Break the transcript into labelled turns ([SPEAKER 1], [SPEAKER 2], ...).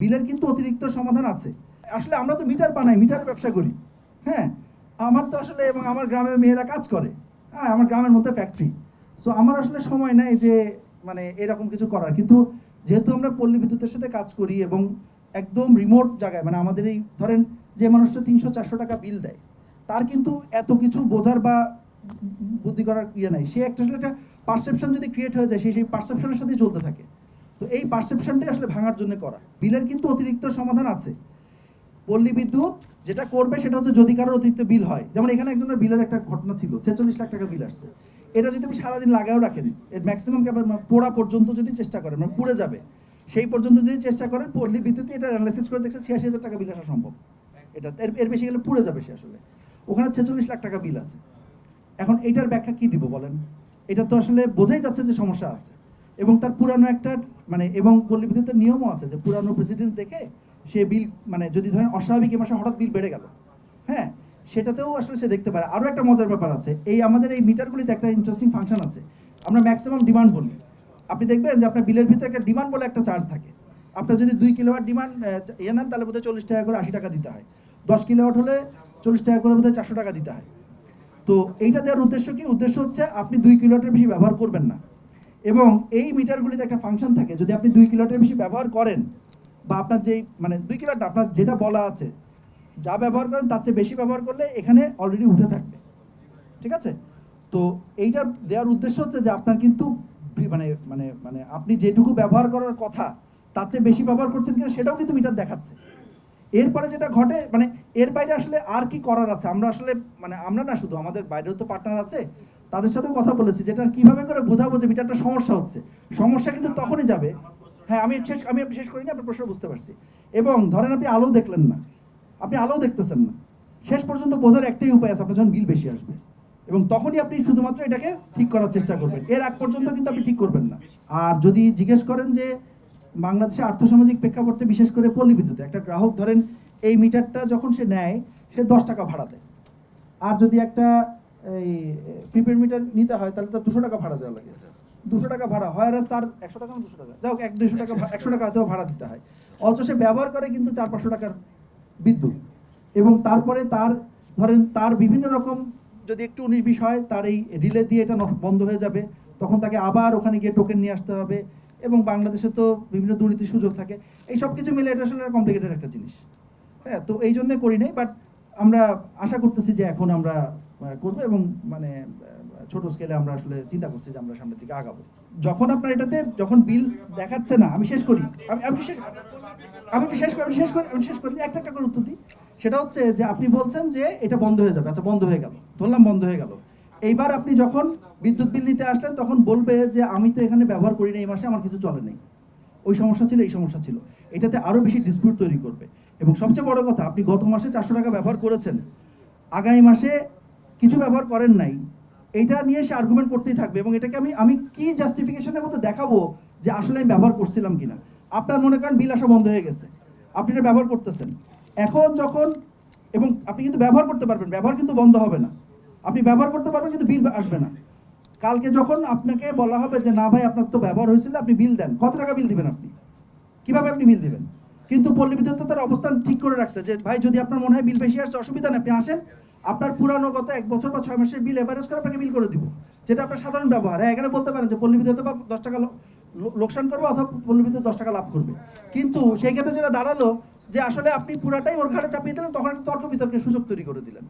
[SPEAKER 1] বিলের কিন্তু অতিরিক্ত সমাধান আছে। আসলে আমরা তো মিটার বানাই, মিটার ব্যবসা করি। হ্যাঁ আমার তো আসলে এবং আমার গ্রামের মেয়েরা কাজ করে। হ্যাঁ আমার গ্রামের মধ্যে ফ্যাক্টরি সো আমার আসলে সময় নেই যে মানে এরকম কিছু করার। কিন্তু যেহেতু আমরা পল্লী বিদ্যুতের সাথে কাজ করি এবং একদম রিমোট জায়গায় মানে আমাদের এই ধরেন যে মানুষটা তিনশো চারশো টাকা বিল দেয়, তার কিন্তু এত কিছু বোঝার বা বুদ্ধি করার ইয়ে নাই। সে একটা আসলে একটা পারসেপশন যদি ক্রিয়েট হয়ে যায়, সে সেই পারসেপশনের সাথেই চলতে থাকে। তো এই পারসেপশনটাই আসলে ভাঙার জন্য করা। বিলের কিন্তু অতিরিক্ত সমাধান আছে। পল্লী বিদ্যুৎ যেটা করবে সেটা হচ্ছে যদি কারোর অতিরিক্ত বিল হয়। যেমন এখানে একজনের বিলের একটা ঘটনা ছিল, ছেচল্লিশ লাখ টাকা বিল আসছে। এটা যদি আপনি সারাদিন লাগাও রাখেন, এর ম্যাক্সিমাম পোড়া পর্যন্ত যদি চেষ্টা করেন মানে পুড়ে যাবে, সেই পর্যন্ত যদি চেষ্টা করেন, পল্লী বিদ্যুৎ এটা অ্যানালাইসিস করে দেখছে ছিয়াশি হাজার টাকা বিল আসা সম্ভব। এটা এর এর বেশি গেলে পুড়ে যাবে সে আসলে। ওখানে ছেচল্লিশ লাখ টাকা বিল আছে। এখন এইটার ব্যাখ্যা কি দিব বলেন? এটা তো আসলে বোঝাই যাচ্ছে যে সমস্যা আছে। এবং তার পুরানো একটা মানে এবং পল্লী বিদ্যুতের নিয়মও আছে যে পুরানো প্রেসিডেন্স দেখে সে বিল মানে যদি ধরেন অস্বাভাবিক এ মাসে হঠাৎ বিল বেড়ে গেল হ্যাঁ? সেটাতেও আসলে সে দেখতে পারে। আরও একটা মজার ব্যাপার আছে, এই আমাদের এই মিটারগুলিতে একটা ইন্টারেস্টিং ফাংশন আছে। আমরা ম্যাক্সিমাম ডিমান্ড বলি। আপনি দেখবেন যে আপনার বিলের ভিতরে একটা ডিমান্ড বলে একটা চার্জ থাকে। আপনার যদি দুই কিলোওয়াট ডিমান্ড ইয়ে নেন, তাহলে বোধহয় চল্লিশ টাকা করে আশি টাকা দিতে হয়। দশ কিলোওয়াট হলে চল্লিশ টাকা করে বোধহয় চারশো টাকা দিতে হয়। তো এইটা দেওয়ার উদ্দেশ্য কি? উদ্দেশ্য হচ্ছে আপনি দুই কিলোমিটার বেশি ব্যবহার করবেন না। এবং এই মিটারগুলিতে একটা ফাংশন থাকে, যদি আপনি দুই কিলোমিটার বেশি ব্যবহার করেন, বা আপনার যেই মানে দুই কিলোটা আপনার যেটা বলা আছে, যা ব্যবহার করেন তার চেয়ে বেশি ব্যবহার করলে এখানে অলরেডি উঠে থাকবে। ঠিক আছে? তো এইটা দেওয়ার উদ্দেশ্য হচ্ছে যে আপনার কিন্তু মানে মানে মানে আপনি যেটুকু ব্যবহার করার কথা, তার চেয়ে বেশি ব্যবহার করছেন কিনা সেটাও কিন্তু মিটার দেখাচ্ছে। এরপরে যেটা ঘটে মানে এর বাইরে আসলে আর কি করার আছে? আমরা আসলে মানে আমরা না শুধু, আমাদের বাইরেও তো পার্টনার আছে। তাদের সাথেও কথা বলেছি, যেটা কীভাবে করে বোঝাবো যে মিটারটা সমস্যা হচ্ছে। সমস্যা কিন্তু তখনই যাবে। হ্যাঁ আমি শেষ আমি শেষ করিনি, আপনার প্রশ্ন বুঝতে পারছি। এবং ধরেন আপনি আলো দেখলেন না, আপনি আলো দেখতেছেন না, শেষ পর্যন্ত বোঝার একটাই উপায় আছে, আপনার যখন বিল বেশি আসবে। এবং তখনই আপনি শুধুমাত্র এটাকে ঠিক করার চেষ্টা করবেন। এর আগ পর্যন্ত কিন্তু আপনি ঠিক করবেন না। আর যদি জিজ্ঞেস করেন যে বাংলাদেশে আর্থসামাজিক প্রেক্ষাপটে বিশেষ করে পল্লী বিদ্যুতে, একটা গ্রাহক ধরেন এই মিটারটা যখন সে নেয়, সে দশ টাকা ভাড়া দেয়। আর যদি একটা এই প্রিপেড মিটার নিতে হয় তাহলে তার দুশো টাকা ভাড়া দেওয়া লাগে। দুশো টাকা ভাড়া হয় আর তার একশো টাকা দুশো টাকা? যাই হোক এক দুশো টাকা একশো টাকা হয়তো ভাড়া দিতে হয়। অথচ সে ব্যবহার করে কিন্তু চার পাঁচশো টাকার বিদ্যুৎ। এবং তারপরে তার ধরেন তার বিভিন্ন রকম যদি একটু উনিশ বিশ হয় তার এই রিলে দিয়ে এটা বন্ধ হয়ে যাবে। তখন তাকে আবার ওখানে গিয়ে টোকেন নিয়ে আসতে হবে। এবং বাংলাদেশে তো বিভিন্ন দুর্নীতির সুযোগ থাকে। এই সব কিছু মিলে এটা আসলে কমপ্লিকেটেড একটা জিনিস। হ্যাঁ তো এই জন্যে করি নাই বাট আমরা আশা করতেছি যে এখন আমরা করব এবং মানে ছোট স্কেলে আমরা আসলে চিন্তা করছি যে আমরা সামনের দিকে আগাবো। যখন আপনার এটাতে যখন বিল দেখাচ্ছে না, আমি শেষ করি। আমি আমি শেষ, আমি একটু শেষ করি, আমি শেষ করি, আমি শেষ করি। একটা একটা করে উত্তর দিই। সেটা হচ্ছে যে আপনি বলছেন যে এটা বন্ধ হয়ে যাবে। আচ্ছা বন্ধ হয়ে গেল। ধরলাম বন্ধ হয়ে গেল। এইবার আপনি যখন বিদ্যুৎ বিল নিতে আসলেন, তখন বলবে যে আমি তো এখানে ব্যবহার করি না এই মাসে, আমার কিছু চলে নেই। ওই সমস্যা ছিল, এই সমস্যা ছিল। এটাতে আরও বেশি ডিসপিউট তৈরি করবে। এবং সবচেয়ে বড় কথা, আপনি গত মাসে চারশো টাকা ব্যবহার করেছেন। আগামী মাসে কিছু ব্যবহার করেন নাই। এইটা নিয়ে সে আর্গুমেন্ট করতেই থাকবে এবং এটাকে আমি আমি কি জাস্টিফিকেশনের মতো দেখাবো যে আসলে আমি ব্যবহার করছিলাম কিনা? আপনার মনে করেন বিল আসা বন্ধ হয়ে গেছে। আপনি এটা ব্যবহার করতেছেন। এখন যখন, এবং আপনি কিন্তু ব্যবহার করতে পারবেন, ব্যবহার কিন্তু বন্ধ হবে না। আপনি ব্যবহার করতে পারবেন, কিন্তু বিল আসবে না। কালকে যখন আপনাকে বলা হবে যে, না ভাই, আপনার তো ব্যবহার হয়েছিল, আপনি বিল দেন। কত টাকা বিল দিবেন আপনি? কীভাবে আপনি বিল দিবেন? কিন্তু পল্লী বিদ্যুৎ তার অবস্থান ঠিক করে রাখছে যে, ভাই, যদি আপনার মনে হয় বিল বেশি আসছে, অসুবিধা নেই, আপনি আসেন। আপনার পুরানো গত এক বছর বা ছয় মাসের বিল অ্যাভারেজ করে আপনাকে বিল করে দিব, যেটা আপনার সাধারণ ব্যবহার। এখানে বলতে পারেন যে পল্লী বিদ্যুৎ বা দশ টাকা লোকসান করবে অথবা পল্লী বিদ্যুৎ দশ টাকা লাভ করবে। কিন্তু সেই ক্ষেত্রে যেটা দাঁড়াল যে আসলে আপনি পুরাটাই ওর ঘাটে চাপিয়ে দিলেন, তখন একটা তর্ক বিতর্কের সুযোগ তৈরি করে দিলেন।